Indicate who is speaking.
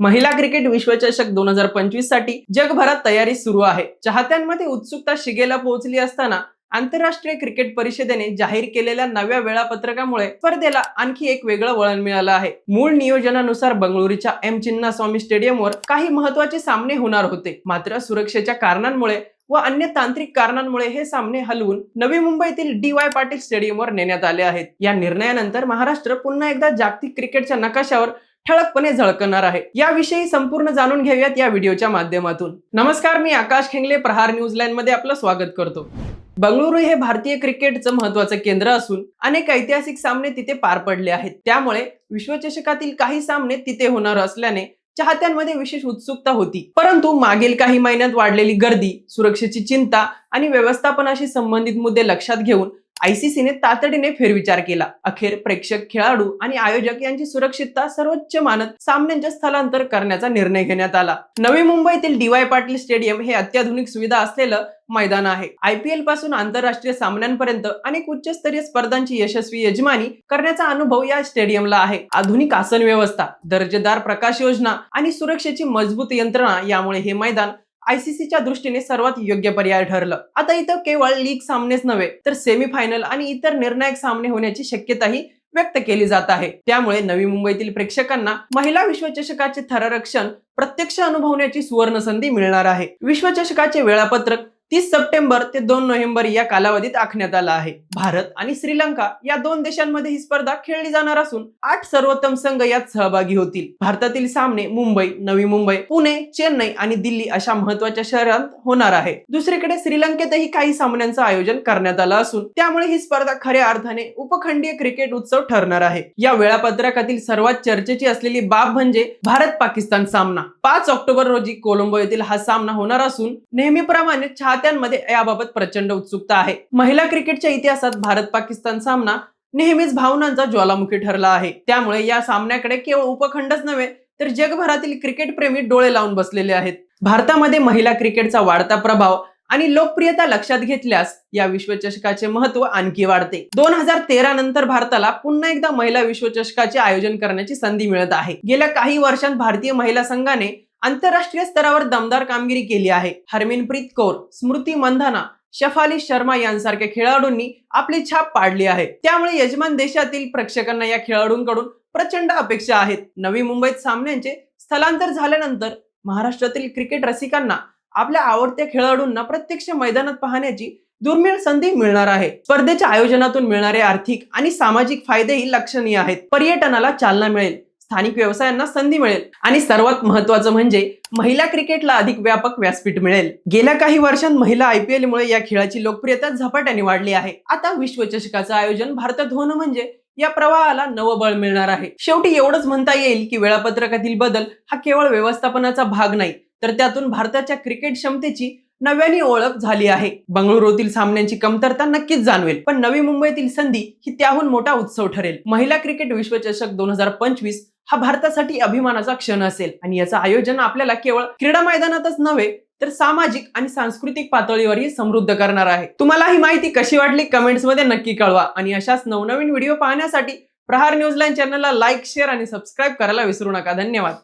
Speaker 1: महिला क्रिकेट विश्वचषक दोन हजार पंचवीससाठी जगभरात तयारी सुरू आहे. चाहत्यांमध्ये उत्सुकता शिगेला पोहोचली असताना आंतरराष्ट्रीय क्रिकेट परिषदेने जाहीर केलेल्या नव्या वेळापत्रकामुळे स्पर्धेला आणखी एक वेगळं वळण मिळालं आहे. मूळ नियोजनानुसार बंगळुरूच्या एम चिन्नास्वामी स्टेडियमवर काही महत्त्वाचे सामने होणार होते. मात्र सुरक्षेच्या कारणांमुळे व अन्य तांत्रिक कारणांमुळे हे सामने हलवून नवी मुंबईतील डी वाय पाटील स्टेडियमवर नेण्यात आले आहेत. या निर्णयानंतर महाराष्ट्र पुन्हा एकदा जागतिक क्रिकेटच्या नकाशावर ठळकपणे झळकणार आहे. याविषयी संपूर्ण जाणून घेऊयात या व्हिडिओच्या माध्यमातून. नमस्कार मी आकाश खेंगले प्रहार न्यूजमध्ये आपलं स्वागत करतो. बंगळुरू हे भारतीय क्रिकेटचं महत्वाचं केंद्र असून अनेक ऐतिहासिक सामने तिथे पार पडले आहेत. त्यामुळे विश्वचषकातील काही सामने तिथे होणार असल्याने चाहत्यांमध्ये विशेष उत्सुकता होती. परंतु मागील काही महिन्यात वाढलेली गर्दी सुरक्षेची चिंता आणि व्यवस्थापनाशी संबंधित मुद्दे लक्षात घेऊन आयसीसीने तातडीने फेरविचार केला. अखेर प्रेक्षक खेळाडू आणि आयोजक यांची सुरक्षितता सर्वोच्च मानत सामन्यांचे स्थलांतर करण्याचा निर्णय घेण्यात आला. नवी मुंबईतील डीवाय पाटील स्टेडियम हे अत्याधुनिक सुविधा असलेलं मैदान आहे. आयपीएलपासून आंतरराष्ट्रीय सामन्यांपर्यंत अनेक उच्चस्तरीय स्पर्धांची यशस्वी यजमानी करण्याचा अनुभव या स्टेडियमला आहे. आधुनिक आसन व्यवस्था दर्जेदार प्रकाश योजना आणि सुरक्षेची मजबूत यंत्रणा यामुळे हे मैदान आयसीसीच्या दृष्टीने सर्वात योग्य पर्याय ठरलं. आता इथं केवळ लीग सामनेच नव्हे तर सेमीफायनल आणि इतर निर्णायक सामने होण्याची शक्यताही व्यक्त केली जात आहे. त्यामुळे नवी मुंबईतील प्रेक्षकांना महिला विश्वचषकाचे थरारक्षण प्रत्यक्ष अनुभवण्याची सुवर्ण संधी मिळणार आहे. विश्वचषकाचे वेळापत्रक तीस सप्टेंबर ते दोन नोव्हेंबर या कालावधीत आखण्यात आला आहे. भारत आणि श्रीलंका या दोन देशांमध्ये ही स्पर्धा खेळली जाणार असून आठ सर्वोत्तम संघ यात सहभागी होतील. भारतातील सामने मुंबई नवी मुंबई पुणे चेन्नई आणि दिल्ली अशा महत्त्वाच्या शहरात होणार आहे. दुसरीकडे श्रीलंकेतही काही सामन्यांचं आयोजन करण्यात आलं असून त्यामुळे ही स्पर्धा खऱ्या अर्थाने उपखंडीय क्रिकेट उत्सव ठरणार आहे. या वेळापत्रकातील सर्वात चर्चेची असलेली बाब म्हणजे भारत पाकिस्तान सामना. पाच ऑक्टोबर रोजी कोलंबो येथील हा सामना होणार असून नेहमीप्रमाणे चाहत्यांमध्ये याबाबत प्रचंड उत्सुकता आहे. महिला क्रिकेटच्या इतिहासात भारत पाकिस्तान सामना नेहमीच भावनांचा ज्वालामुखी ठरला आहे. त्यामुळे या सामन्याकडे केवळ उपखंडच नव्हे तर जगभरातील क्रिकेट प्रेमी डोळे लावून बसलेले आहेत. भारतामध्ये महिला क्रिकेटचा वाढता प्रभाव आणि लोकप्रियता लक्षात घेतल्यास या विश्वचषकाचे महत्त्व आणखी वाढते. दोन हजार तेरा नंतर भारताला पुन्हा एकदा महिला विश्वचषकाचे आयोजन करण्याची संधी मिळत आहे. गेल्या काही वर्षांत भारतीय महिला संघाने आंतरराष्ट्रीय स्तरावर दमदार कामगिरी केली आहे. हरमिनप्रीत कौर स्मृती मंधाना शफाली शर्मा यांसारख्या खेळाडूंनी आपली छाप पाडली आहे. त्यामुळे यजमान देशातील प्रेक्षकांना या खेळाडूंकडून प्रचंड अपेक्षा आहेत. नवी मुंबईत सामन्यांचे स्थलांतर झाल्यानंतर महाराष्ट्रातील क्रिकेट रसिकांना आपल्या आवडत्या खेळाडूंना प्रत्यक्ष मैदानात पाहण्याची दुर्मिळ संधी मिळणार आहे. स्पर्धेच्या आयोजनातून मिळणारे आर्थिक आणि सामाजिक फायदेही लक्षणीय आहेत. पर्यटनाला चालना मिळेल. स्थानिक व्यवसायांना संधी मिळेल. आणि सर्वात महत्वाचं म्हणजे महिला क्रिकेटला अधिक व्यापक व्यासपीठ मिळेल. गेल्या काही वर्षांत महिला आयपीएल मुळे या खेळाची लोकप्रियता झपाट्याने वाढली आहे. आता विश्वचषकाचं आयोजन भारतात होणं म्हणजे या प्रवाहाला नवबळ मिळणार आहे. शेवटी एवढंच म्हणता येईल की वेळापत्रकातील बदल हा केवळ व्यवस्थापनाचा भाग नाही तर त्यातून भारताच्या क्रिकेट क्षमतेची नव्याने ओळख झाली आहे. बंगळुरूतील सामन्यांची कमतरता नक्कीच जाणवेल. पण नवी मुंबईतील संधी ही त्याहून मोठा उत्सव ठरेल. महिला क्रिकेट विश्वचषक दोन हजार पंचवीस हा भारतासाठी अभिमानाचा क्षण असेल. आणि याचं आयोजन आपल्याला केवळ क्रीडा मैदानातच नव्हे तर सामाजिक आणि सांस्कृतिक पातळीवरही समृद्ध करणार आहे. तुम्हाला ही माहिती कशी वाटली? कमेंट्समध्ये नक्की कळवा. आणि अशाच नवनवीन व्हिडिओ पाहण्यासाठी प्रहार न्यूजलाईन चॅनलला लाईक शेअर आणि सबस्क्राईब करायला विसरू नका. धन्यवाद.